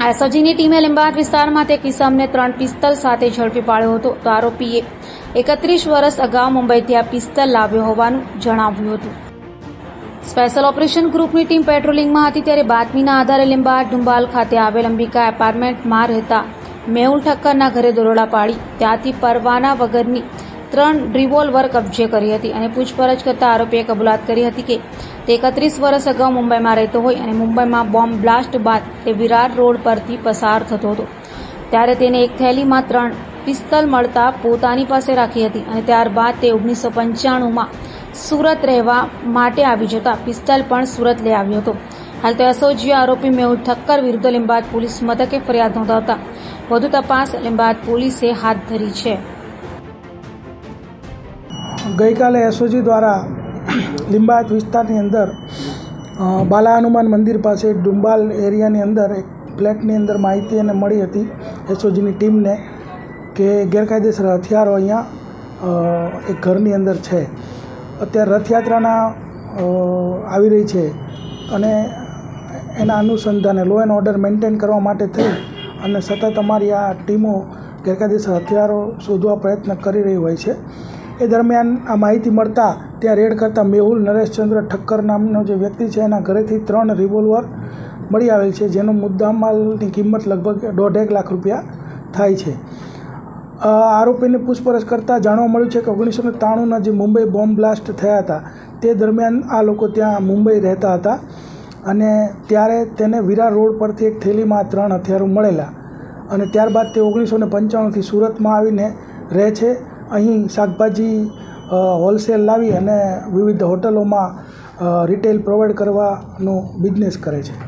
એસઓજીની ટીમે લીંબાદ વિસ્તારમાં તે કિસમને ત્રણ પિસ્તલ સાથે ઝડપી પાડ્યો હતો તો આરોપીએ એકત્રીસ વર્ષ અગાઉ મુંબઈથી આ પિસ્તલ લાવ્યો હોવાનું જણાવ્યું હતું. સ્પેશિયલ ઓપરેશન ગ્રુપની ટીમ પેટ્રોલિંગમાં હતી ત્યારે બાતમીના આધારે લીંબાદ ડુંબાલ ખાતે આવેલ અંબિકા એપાર્ટમેન્ટમાં રહેતા મેહુલ ઠક્કરના ઘરે દરોડા પાડી ત્યાંથી પરવાના વગરની ત્રણ રિવોલ્વર કબજે કરી હતી અને પૂછપરછ કરતા આરોપીએ કબૂલાત કરી હતી કે તે એકત્રીસ વર્ષ અગાઉ મુંબઈમાં રહેતો હોય અને મુંબઈમાં બોમ્બ બ્લાસ્ટ બાદ તે વિરાર રોડ પરથી પસાર થતો હતો. ત્યારે તેને એક થેલીમાં ત્રણ પિસ્તલ મળતા પોતાની પાસે રાખી હતી અને ત્યારબાદ તે ઓગણીસો પંચાણુંમાં સુરત રહેવા માટે આવી જતા પિસ્તલ પણ સુરત લઈ આવ્યો હતો. હાલ તો એસઓજી આરોપી મેહુલ ઠક્કર વિરુદ્ધ લીંબાદ પોલીસ મથકે ફરિયાદ નોંધાવતા વધુ તપાસ લીંબાદ પોલીસે હાથ ધરી છે. ગઈકાલે એસઓજી દ્વારા લિંબાયત વિસ્તારની અંદર બાલા હનુમાન મંદિર પાસે ડુંબાલ એરિયાની અંદર એક ફ્લેટની અંદર માહિતી એને મળી હતી એસઓજીની ટીમને કે ગેરકાયદેસર હથિયારો અહીંયા એક ઘરની અંદર છે. અત્યારે રથયાત્રાના આવી રહી છે અને એના અનુસંધાને લો એન્ડ ઓર્ડર મેન્ટેન કરવા માટે થઈ અને સતત અમારી આ ટીમો ગેરકાયદેસર હથિયારો શોધવા પ્રયત્ન કરી રહી હોય છે. એ દરમિયાન આ માહિતી મળતા ત્યાં રેડ કરતા મેહુલ નરેશચંદ્ર ઠક્કર નામનો જે વ્યક્તિ છે, એના ઘરેથી ત્રણ રિવોલ્વર મળી આવેલ છે, જેનો મુદ્દામાલની કિંમત લગભગ દોઢેક લાખ રૂપિયા થાય છે. આરોપીની પૂછપરછ કરતાં જાણવા મળ્યું છે કે ઓગણીસો ને ત્રાણુંના જે મુંબઈ બોમ્બ બ્લાસ્ટ થયા હતા, તે દરમિયાન આ લોકો ત્યાં મુંબઈ રહેતા હતા અને ત્યારે તેને વિરાર રોડ પરથી એક થેલીમાં ત્રણ હથિયારો મળેલા અને ત્યારબાદ તે ઓગણીસો ને પંચાણુંથી સુરતમાં આવીને રહે છે. અહીં શાકભાજી હોલસેલ લાવી અને વિવિધ હોટલોમાં રિટેલ પ્રોવાઈડ કરવાનો બિઝનેસ કરે છે.